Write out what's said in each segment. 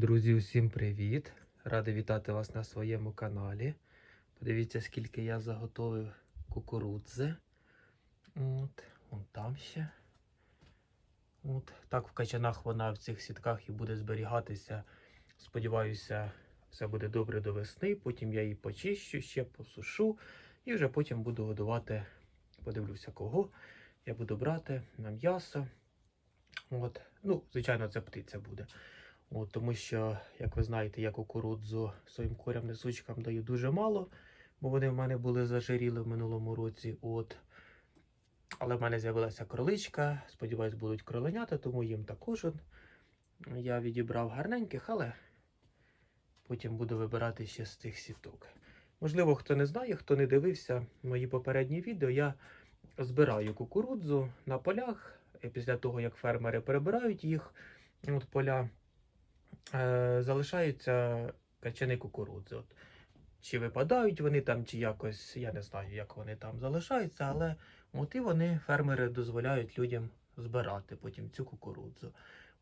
Друзі, усім привіт! Радий вітати вас на своєму каналі. Подивіться, скільки я заготовив кукурудзи. От, вон там ще. От, так в качанах вона в цих сітках і буде зберігатися. Сподіваюся, все буде добре до весни. Потім я її почищу, ще посушу і вже потім буду годувати. Подивлюся, кого я буду брати на м'ясо. От. Ну, звичайно, це птиця буде. От, тому що, як ви знаєте, я кукурудзу своїм курям несучкам даю дуже мало, бо вони в мене були зажиріли в минулому році. От. Але в мене з'явилася кроличка. Сподіваюсь, будуть кроленята, тому їм також я відібрав гарненьких, але потім буду вибирати ще з цих сіток. Можливо, хто не знає, хто не дивився мої попередні відео, я збираю кукурудзу на полях. Після того, як фермери перебирають їх, от поля е, залишаються качани кукурудзи. От. Чи випадають вони там, чи якось, я не знаю, як вони там залишаються, але от і вони, фермери, дозволяють людям збирати потім цю кукурудзу.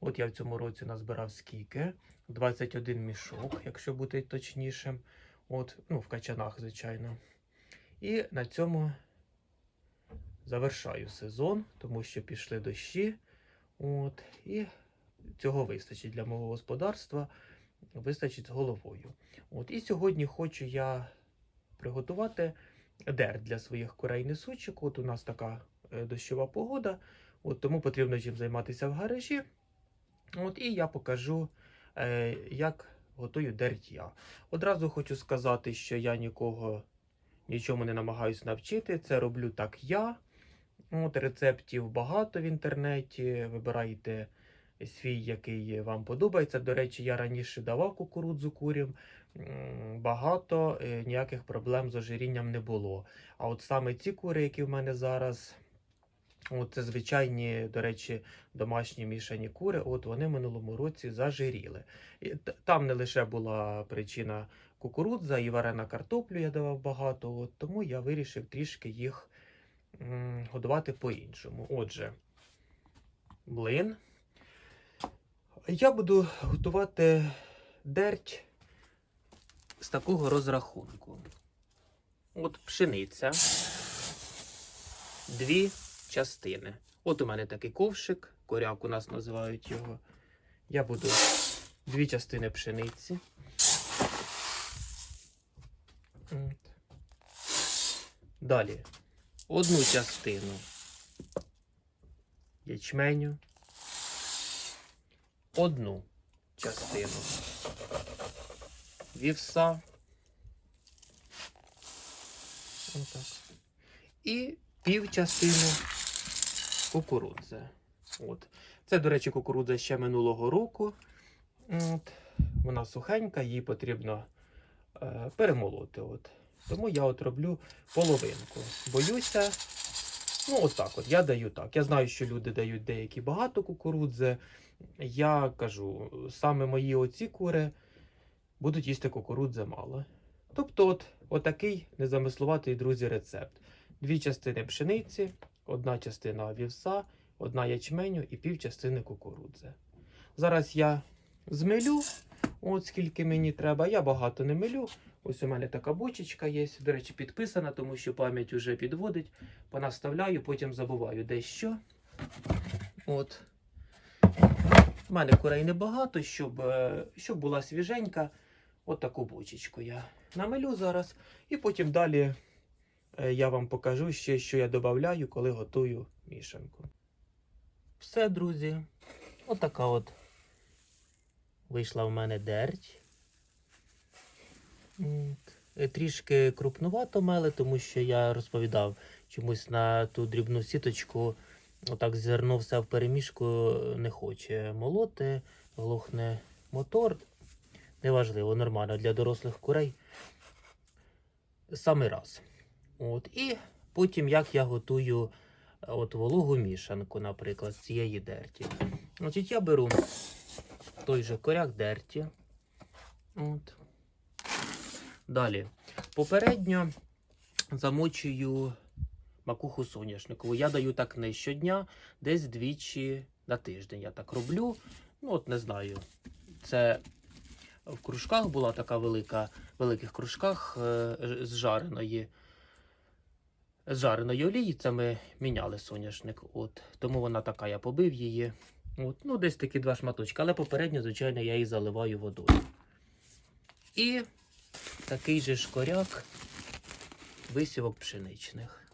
От я в цьому році назбирав скільки? 21 мішок, якщо бути точнішим. От, ну, в качанах, звичайно. І на цьому завершаю сезон, тому що пішли дощі. От, і цього вистачить для мого господарства, вистачить з головою. От, і сьогодні хочу я приготувати дер для своїх курей несучок. От у нас така е, дощова погода, от, тому потрібно чим займатися в гаражі. От, і я покажу, е, як готую дерть я. Одразу хочу сказати, що я нікого нічому не намагаюся навчити. Це роблю так я. От, рецептів багато в інтернеті. Вибирайте свій, який вам подобається. До речі, я раніше давав кукурудзу курям. Багато е, ніяких проблем з ожирінням не було. А от саме ці кури, які в мене зараз, от це звичайні, до речі, домашні мішані кури, от вони минулому році зажиріли. І там не лише була причина кукурудза і варена картоплю я давав багато, от, тому я вирішив трішки їх годувати по-іншому. Отже, блин. Я буду готувати дерть з такого розрахунку. От пшениця. Дві частини. От у мене такий ковшик, коряк у нас називають його. Я буду дві частини пшениці. Далі одну частину ячменю, одну частину вівса. Отак. І пів частину кукурудзи. От. Це, до речі, кукурудза ще минулого року. От. Вона сухенька, її потрібно е, перемолоти. От. Тому я от роблю половинку. Боюся. Ну, отак от, я даю так. Я знаю, що люди дають деякі багато кукурудзи. Я кажу, саме мої оці кури будуть їсти кукурудзи мало. Тобто, от, отакий незамислуватий, друзі, рецепт. Дві частини пшениці, одна частина вівса, одна ячменю і пів частини кукурудзи. Зараз я змелю, от скільки мені треба. Я багато не милю. Ось у мене така бочечка є. До речі, підписана, тому що пам'ять вже підводить. Понаставляю, потім забуваю дещо. От. У мене курей небагато, щоб, е, щоб була свіженька. От таку бочечку я намилю зараз. І потім далі е, я вам покажу ще, що я додаю, коли готую мішанку. Все, друзі. Отака от вийшла в мене дерть. Е, Трішки крупнувато мели, тому що я розповідав чомусь на ту дрібну сіточку. Отак зерно все в перемішку не хоче молоти, глухне мотор. Неважливо, нормально для дорослих курей. Саме раз. От. І потім як я готую от вологу мішанку, наприклад, з цієї дерті. Значить, я беру той же коряк дерті. От. Далі. Попередньо замочую макуху соняшникову. Я даю так не щодня, десь двічі на тиждень. Я так роблю. Ну, от не знаю. Це в кружках була така велика, великих кружках е, з жареної. З жареної олії це ми міняли соняшник. От. Тому вона така, я побив її. От. Ну, десь такі два шматочки. Але попередньо, звичайно, я її заливаю водою. І такий же шкоряк висівок пшеничних.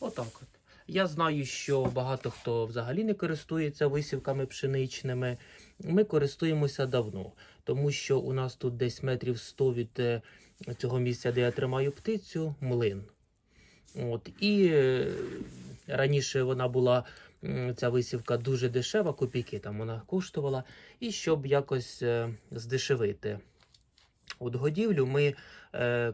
Отак от. Я знаю, що багато хто взагалі не користується висівками пшеничними. Ми користуємося давно, тому що у нас тут десь метрів 100 від е, цього місця, де я тримаю птицю, млин. От. І е, раніше вона була, ця висівка дуже дешева, копійки там вона коштувала. І щоб якось е, здешевити от годівлю, ми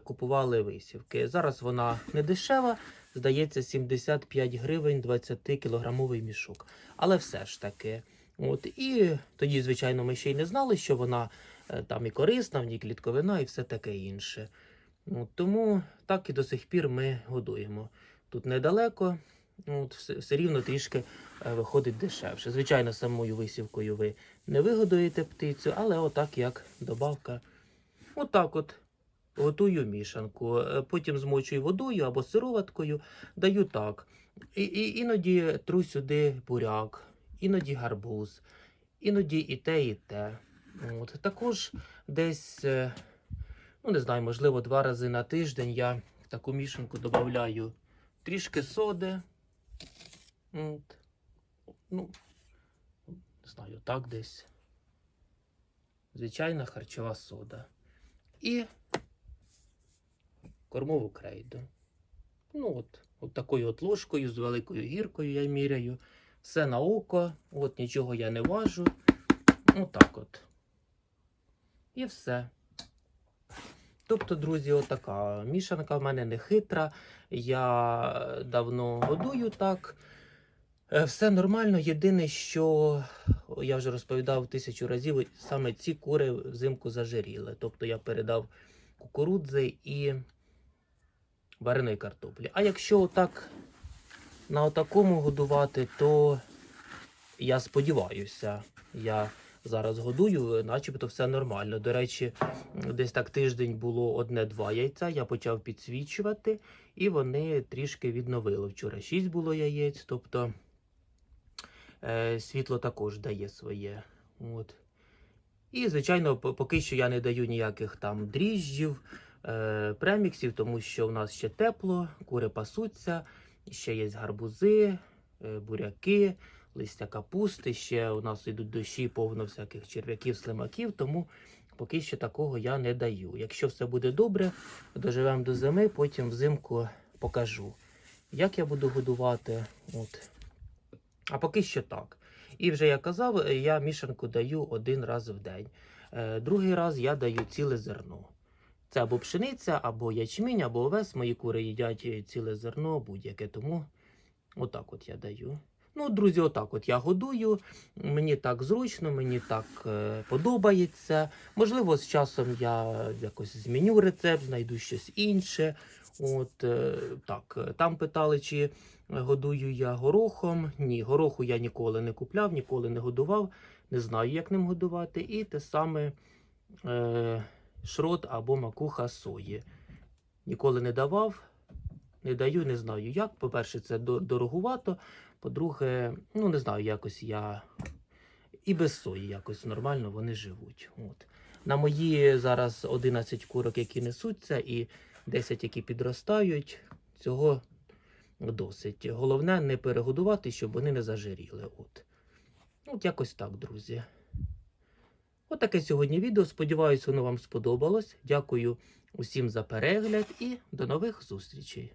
купували висівки. Зараз вона не дешева, здається, 75 гривень 20-кілограмовий мішок. Але все ж таки. От, і тоді, звичайно, ми ще й не знали, що вона е, там і корисна, в ній клітковина і все таке інше. От, тому так і до сих пір ми годуємо. Тут недалеко, от, все, все рівно трішки е, виходить дешевше. Звичайно, самою висівкою ви не вигодуєте птицю, але отак як добавка. Отак от готую мішанку. Е, Потім змочую водою або сироваткою, даю так. І, і, іноді тру сюди буряк, іноді гарбуз, іноді і те, і те. От. Також десь, е, ну не знаю, можливо, два рази на тиждень я таку мішанку додаю трішки соди. От. Ну, не знаю, так десь. Звичайна харчова сода. І кормову крейду. Ну от, от такою от ложкою з великою гіркою я міряю. Все на око, от нічого я не важу. Отак от. І все. Тобто, друзі, отака мішанка в мене не хитра. Я давно годую так. Е, Все нормально. Єдине, що я вже розповідав тисячу разів, саме ці кури взимку зажиріли. Тобто я передав кукурудзи і вареної картоплі. А якщо отак на отакому годувати, то я сподіваюся, я зараз годую, начебто все нормально. До речі, десь так тиждень було одне-два яйця, я почав підсвічувати, і вони трішки відновили. Вчора шість було яєць, тобто е, світло також дає своє. От. І, звичайно, поки що я не даю ніяких там дріжджів, е, преміксів, тому що в нас ще тепло, кури пасуться, ще є гарбузи, е, буряки, листя капусти, ще у нас йдуть дощі, повно всяких черв'яків, слимаків, тому поки що такого я не даю. Якщо все буде добре, доживемо до зими, потім взимку покажу, як я буду годувати. От. А поки що так. І вже я казав, е, я мішанку даю один раз в день. Другий раз я даю ціле зерно. Це або пшениця, або ячмінь, або овес. Мої кури їдять е, ціле зерно, будь-яке. Тому отак от я даю. Ну, друзі, отак от я годую. Мені так зручно, мені так е, подобається. Можливо, з часом я якось зміню рецепт, знайду щось інше. От е, так, е, там питали, чи годую я горохом. Ні, гороху я ніколи не купляв, ніколи не годував. Не знаю, як ним годувати. І те саме е, шрот або макуха сої. Ніколи не давав, не даю, не знаю як. По-перше, це дорогувато. По-друге, ну не знаю, якось я і без сої якось нормально вони живуть. От. На мої зараз 11 курок, які несуться, і 10, які підростають, цього досить. Головне не перегодувати, щоб вони не зажиріли. От. От якось так, друзі. От сьогодні відео. Сподіваюсь, воно вам сподобалось. Дякую усім за перегляд і до нових зустрічей.